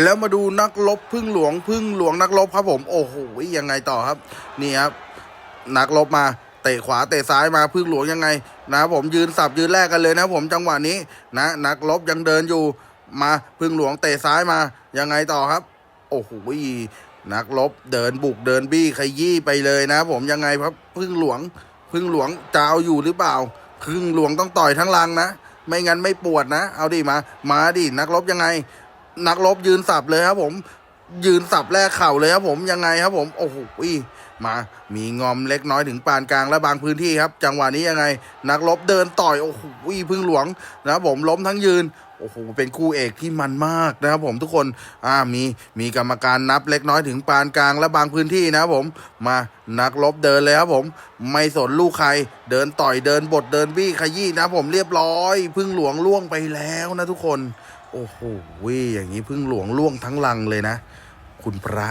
แล้วมาดูนักลบพึ่งหลวงพึ่งหลวงนักลบครับผมโอ้โหยังไงต่อครับ นี่ครับนักลบมาเตะขวาเตะซ้ายมาพึ่งหลวงยังไง นะผมยืนสับยืนแลกกันเลยนะผมจังหวะนี้นะนักลบยังเดินอยู่มาพึ่งหลวงเตะซ้ายมายังไงต่อครับ โอ้โหนักลบเดินบุกเดินบี้ขยี้ไปเลยนะ ผมยังไงครับพึ่งหลวงพึ่งหลวงจะเอาอยู่หรือเปล่าพึ่งหลวงต้องต่อยทั้งลังนะ ไม่งั้นไม่ปวดนะ เอาดิมา มาดินักรบยังไง นักรบยืนสับเลยครับผม ยืนสับแรกเข่าเลยครับผมยังไงครับผมโอ้โหมามีงอมเล็กน้อยถึงปานกลางและบางพื้นที่ครับ จังหวะนี้ยังไง นักรบเดินต่อยโอ้โหพึ่งหลวงนะครับผมล้มทั้งยืน โอ้โหเป็นคู่เอกที่มันมากนะครับผมทุกคนอ่ามีมีกรรมการนับเล็กน้อยถึงปานกลางและบางพื้นที่นะครับผมมานักรบเดินเลยครับผม ไม่สนลูกใคร เดินต่อยเดินบดเดินบี้ขยี้นะผมเรียบร้อย พึ่งหลวงล่วงไปแล้วนะทุกคน โอ้โหอย่างนี้พึ่งหลวงล่วงทั้งลังเลยนะ คุณพระ